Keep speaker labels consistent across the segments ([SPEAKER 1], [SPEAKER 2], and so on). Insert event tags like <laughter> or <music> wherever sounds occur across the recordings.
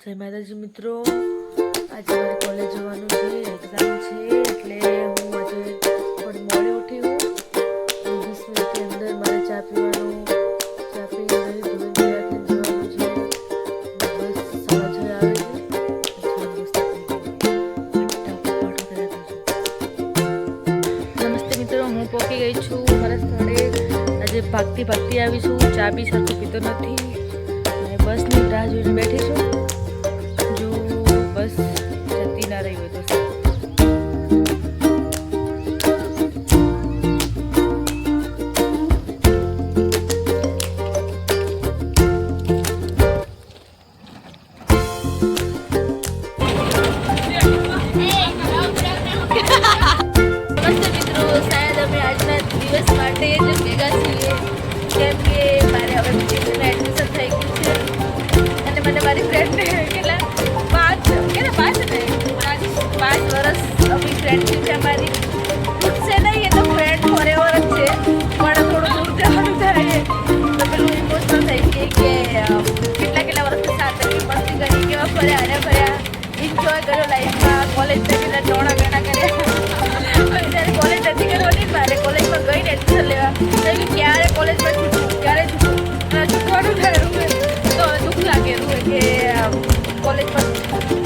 [SPEAKER 1] જય માતાજી મિત્રો. આજે મારે કોલેજ જવાનું છે એક્ઝામ છે, એટલે હું આજે થોડી મોડી ઉઠી હું. વીસ મિનિટની અંદર મારે ચા પીવાનું, ચા પી ગયું. નમસ્તે મિત્રો, હું પહોંચી ગઈ છું. મારા આજે ભાગતી ભાગતી આવી છું. ચા બી સરખું પીતો નથી. બસની રાહ જોઈને બેઠી છું. બસ જતી ના રહી હોય તો <laughs> માટે અને ફર્યા એન્જોય કર્યો લાઈફમાં કોલેજ કેટલા ટોણા ગણા કર્યા. જ્યારે કોલેજ નથી કરવાની નહીં મારે કોલેજમાં ગઈને એડમિશન લેવા. તો ક્યારે કોલેજમાં છૂટું? ક્યારે છૂટું? છૂટવાનું થયું તો દુઃખ લાગેલું કે કોલેજમાં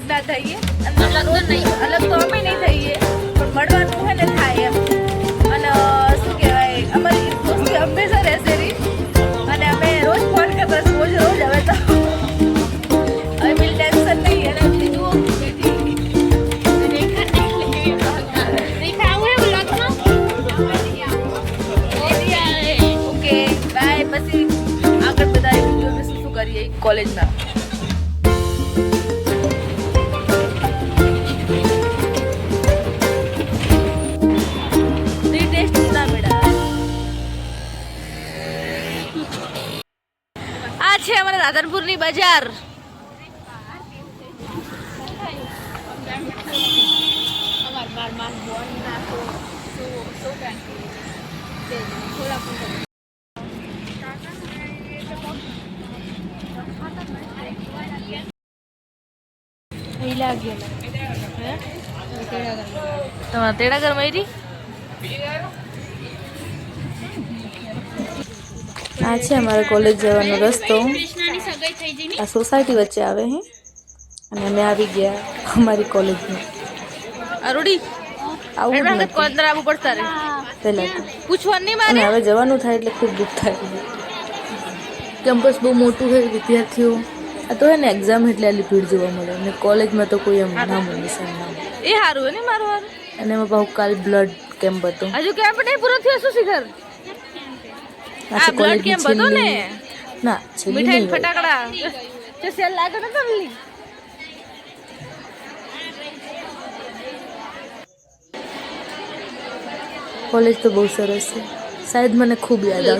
[SPEAKER 1] અલગ ના થઈએ અને અલગ તો નહીં અલગ તો અમે નહીં થઈએ પણ મળવાનું હોય ને થાય એમ અને શું કહેવાય અમારી દોસ્તી હંમેશા રહેશે રહી. અને અમે રોજ ફોન કરતા છીએ, રોજ રોજ હવે તો. હવે બિલ ટેન્શન નહીં અને બીજું બેઠી ઓકે બાય પછી આગળ બધા વીડિયો અમે શું શું કરીએ કોલેજમાં રાધનપુરની બજાર. તમારા તેડાગર મયરી આ છે અમારો કોલેજ જવાનો રસ્તો. આ સોસાયટી વચ્ચે આવે હે. અને અમે આવી ગયા અમારી કોલેજમાં અરુડી આવું જ આવવું પડતા રે. પહેલા પૂછવાનું નહીં મારે? હવે જવાનું થાય એટલે ખૂબ દુઃખ થાય. કેમ્પસ બહુ મોટું છે વિદ્યાર્થીઓ. આ તો હે ને એક્ઝામ એટલે આટલી ભીડ જોવા મળે. અને કોલેજમાં તો કોઈ એમ નામ મળે
[SPEAKER 2] એ સારું ને મારું હારું.
[SPEAKER 1] અને એમાં પાછું કાલ બ્લડ કેમ્પ હતો.
[SPEAKER 2] હજુ કેમ્પ નહીં પૂરો થયો શું શિખર?
[SPEAKER 1] कॉलेज तो
[SPEAKER 2] बहुत
[SPEAKER 1] सरस
[SPEAKER 2] है। शायद
[SPEAKER 1] मैंने
[SPEAKER 2] खूब
[SPEAKER 1] याद
[SPEAKER 2] आ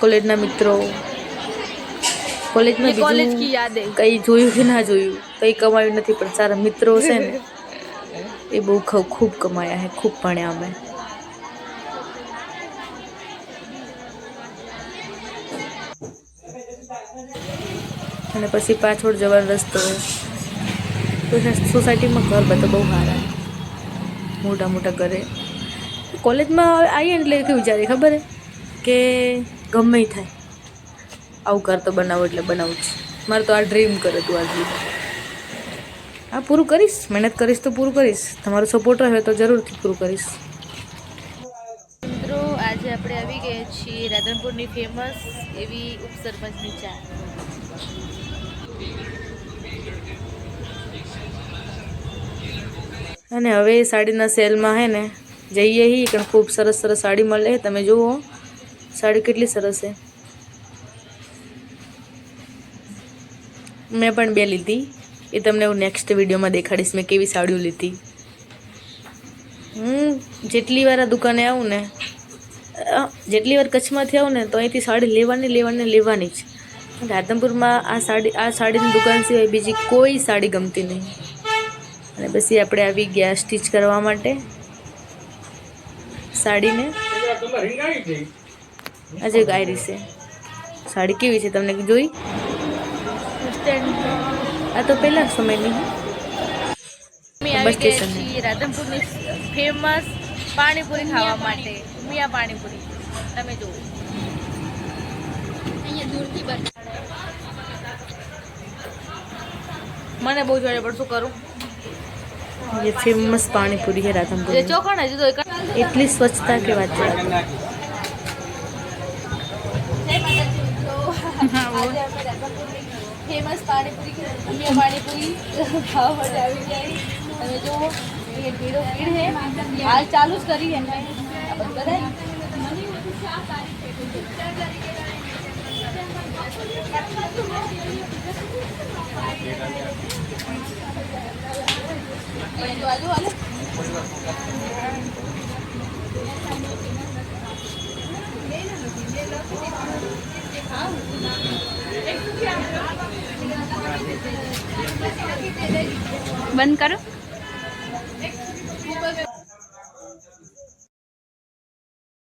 [SPEAKER 2] कॉलेज
[SPEAKER 1] ना मित्रों। कॉलेज
[SPEAKER 2] में कॉलेज की याद।
[SPEAKER 1] है कई जोयू कि ना जोयू। कई कमाई नहीं पर सारा मित्रों से <laughs> ये बहुत खूब कमाया है खूब पढ़ा मैं। અને પછી પાછળ જવાનો રસ્તો સોસાયટીમાં ઘર બધા બહુ સારા મોટા મોટા ઘરે. કોલેજમાં આવીએ એટલે કેવું વિચારીએ, ખબર કે ગમે થાય. આવું ઘર તો બનાવો એટલે બનાવું જ. મારે તો આ ડ્રીમ કરે તું આ ડ્રીમ હા, પૂરું કરીશ. મહેનત કરીશ તો પૂરું કરીશ. તમારો સપોર્ટ રહે તો જરૂરથી પૂરું કરીશ. આપણે આવી ગયા છીએ રાધનપુરની ફેમસ એવી ઉપસરપંચની ચા.
[SPEAKER 2] અને હવે સાડીના સેલમાં હે ને, જઈએ હી, પણ ખૂબ સરસ સરસ સાડી મળે તમે જુઓ સાડી કેટલી સરસ છે મેં પણ બે લીધી. એ તમને હું નેક્સ્ટ વિડીયોમાં દેખાડીશ, મેં કેવી સાડીઓ લીધી. હું જેટલી વાર દુકાને આવું ને જેટલી વાર કચ્છમાંથી આવું ને તો અહીંથી સાડી લેવાની લેવાની લેવાની જ. રાધનપુરમાં આ સાડી આ સાડીની દુકાન સિવાય બીજી કોઈ સાડી ગમતી નહીં. અને પછી આપણે આવી ગયા સ્ટીચ કરવા માટે સાડીને. આજે ગાયરી છે. સાડી કેવી છે તમને જોઈ? આ તો પહેલા સમયની. Bus
[SPEAKER 1] station. રાધનપુરની ફેમસ પાણીપુરી ખાવા માટે મિયા પાણીપુરી તમે જુઓ મને બહુ જોડે પણ શું કરું
[SPEAKER 2] ये फेमस पानीपुरी है
[SPEAKER 1] જે
[SPEAKER 2] राधनपुर
[SPEAKER 1] ચોખણ હજી તો એક
[SPEAKER 2] એટલી સ્વચ્છતા કે વાત છે
[SPEAKER 1] ફેમસ પાણીપુરી મિયા પાણીપુરી ખાવા માટે આવી જાય તમે જુઓ એ ભીડો ભીડ છે હાલ ચાલુ જ કરી એમને આ